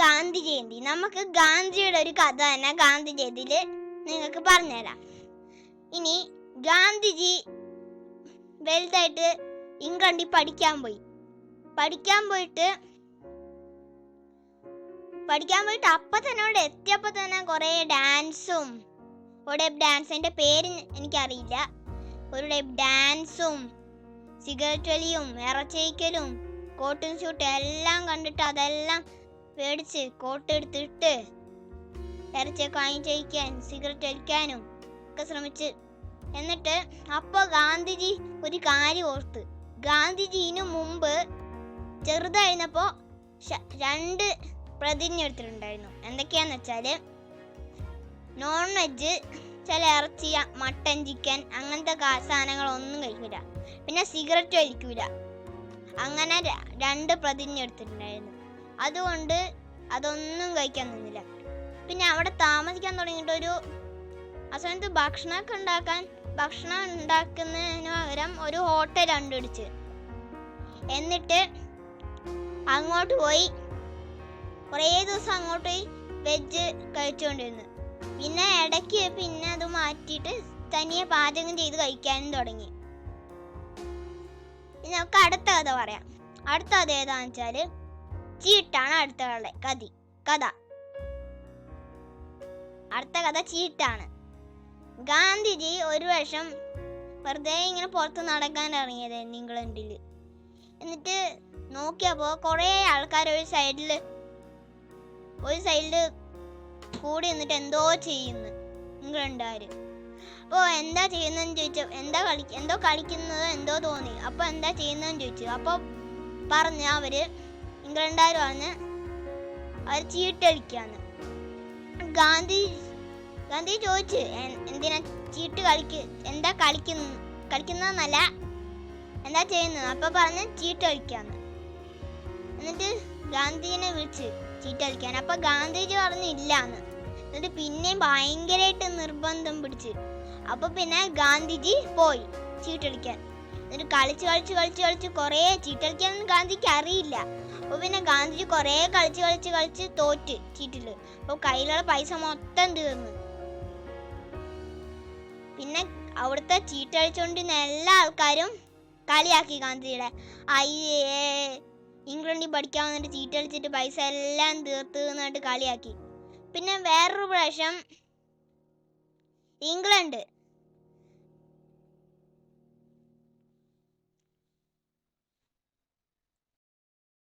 ഗാന്ധി ജയന്തി നമുക്ക് ഗാന്ധിയുടെ ഒരു കഥ തന്നെ ഗാന്ധി ജയന്തിയിൽ നിങ്ങൾക്ക് പറഞ്ഞുതരാം. ഇനി ഗാന്ധിജി വലുതായിട്ട് ഇംഗ്ലണ്ടിൽ പഠിക്കാൻ പോയി. പഠിക്കാൻ പോയിട്ട് പഠിക്കാൻ പോയിട്ട് അപ്പൊ തന്നെ അവിടെ എത്തിയപ്പോ തന്നെ കുറെ ഡാൻസും ഒരു ഡാൻസിന്റെ പേര് എനിക്കറിയില്ല. ഒരു ഡാൻസും സിഗരറ്റ് വലിയും ഇറച്ചയിക്കലും കോട്ടും ഷൂട്ടും എല്ലാം കണ്ടിട്ട് അതെല്ലാം മേടിച്ച് കോട്ട് എടുത്തിട്ട് ഇറച്ചിയൊക്കെ വാങ്ങിച്ചയക്കാൻ സിഗരറ്റ് അടിക്കാനും ഒക്കെ ശ്രമിച്ച്. എന്നിട്ട് അപ്പോൾ ഗാന്ധിജി ഒരു കാര്യം ഓർത്ത്. ഗാന്ധിജി ഇതിനു മുമ്പ് ചെറുതായിരുന്നപ്പോ രണ്ട് പ്രതിജ്ഞ എടുത്തിട്ടുണ്ടായിരുന്നു. എന്തൊക്കെയാന്ന് വെച്ചാൽ നോൺ വെജ് ചില ഇറച്ചി മട്ടൻ ചിക്കൻ അങ്ങനത്തെ സാധനങ്ങളൊന്നും കഴിക്കില്ല പിന്നെ സിഗരറ്റ് വലിക്കൂല. അങ്ങനെ രണ്ട് പ്രതിജ്ഞ എടുത്തിട്ടുണ്ടായിരുന്നു. അതുകൊണ്ട് അതൊന്നും കഴിക്കാൻ നിന്നില്ല. പിന്നെ അവിടെ താമസിക്കാൻ തുടങ്ങിയിട്ട് ഒരു ആ സമയത്ത് ഭക്ഷണമൊക്കെ ഉണ്ടാക്കാൻ ഭക്ഷണം ഉണ്ടാക്കുന്നതിന് പകരം ഒരു ഹോട്ടൽ കണ്ടുപിടിച്ച്. എന്നിട്ട് അങ്ങോട്ട് പോയി. കുറേ ദിവസം അങ്ങോട്ട് പോയി വെജ് കഴിച്ചുകൊണ്ടിരുന്നു. പിന്നെ ഇടയ്ക്ക് പിന്നെ അത് മാറ്റിയിട്ട് തനിയെ പാചകം ചെയ്ത് കഴിക്കാനും തുടങ്ങി. ഇനി നമുക്ക് അടുത്ത കഥ പറയാം. അടുത്ത കഥ ഏതാണെന്ന് വെച്ചാൽ ചീട്ടാണ് അടുത്ത കഥ. കഥി കഥ. അടുത്ത കഥ ചീട്ടാണ്. ഗാന്ധിജി ഒരു വർഷം വെറുതെ ഇങ്ങനെ പുറത്ത് നടക്കാൻ ഇറങ്ങിയത് ഇംഗ്ലണ്ടിൽ എന്നിട്ട് നോക്കിയപ്പോൾ കുറേ ആൾക്കാർ ഒരു സൈഡിൽ ഒരു സൈഡിൽ കൂടി നിന്നിട്ട് എന്തോ ചെയ്യുന്നു. ഇംഗ്ലണ്ടുകാര് അപ്പോൾ എന്താ ചെയ്യുന്നതെന്ന് ചോദിച്ചു എന്താ കളി എന്തോ കളിക്കുന്നത് എന്തോ തോന്നി. അപ്പോൾ എന്താ ചെയ്യുന്നതെന്ന് ചോദിച്ചു. അപ്പോൾ പറഞ്ഞ് അവർ പറഞ്ഞ് അവർ ചീട്ടടിക്കാന്ന്. ഗാന്ധി ഗാന്ധി ചോദിച്ചു എന്തിനാ ചീട്ട് കളിക്ക് എന്താ കളിക്കുന്ന കളിക്കുന്നതെന്നല്ല എന്താ ചെയ്യുന്നത് അപ്പോൾ പറഞ്ഞ് ചീട്ട് കളിക്കാന്ന് എന്നിട്ട് ഗാന്ധിജിനെ വിളിച്ച് ചീട്ട് കളിക്കാൻ അപ്പോൾ ഗാന്ധിജി പറഞ്ഞു ഇല്ലാന്ന്. എന്നിട്ട് പിന്നെയും ഭയങ്കരമായിട്ട് നിർബന്ധം പിടിച്ച്. അപ്പോൾ പിന്നെ ഗാന്ധിജി പോയി ചീട്ടളിക്കാൻ എന്നിട്ട് കളിച്ച് കളിച്ച് കളിച്ച് കളിച്ച് കുറേ ചീട്ടളിക്കാൻ ഗാന്ധിക്ക് അറിയില്ല. അപ്പൊ പിന്നെ ഗാന്ധിജി കുറേ കളിച്ച് കളിച്ച് കളിച്ച് തോറ്റ് ചീറ്റിൽ. അപ്പോൾ കയ്യിലുള്ള പൈസ മൊത്തം തീർന്നു? പിന്നെ അവിടുത്തെ ചീട്ട് കളിച്ചുകൊണ്ടിരുന്ന എല്ലാ ആൾക്കാരും കളിയാക്കി ഗാന്ധിജിയുടെ. അയ്യേ ഇംഗ്ലണ്ടിൽ പഠിക്കാൻ വന്നിട്ട് ചീട്ട് കളിച്ചിട്ട് പൈസ എല്ലാം തീർത്ത് എന്നിട്ട് കളിയാക്കി. പിന്നെ വേറൊരു പ്രാവശ്യം ഇംഗ്ലണ്ട്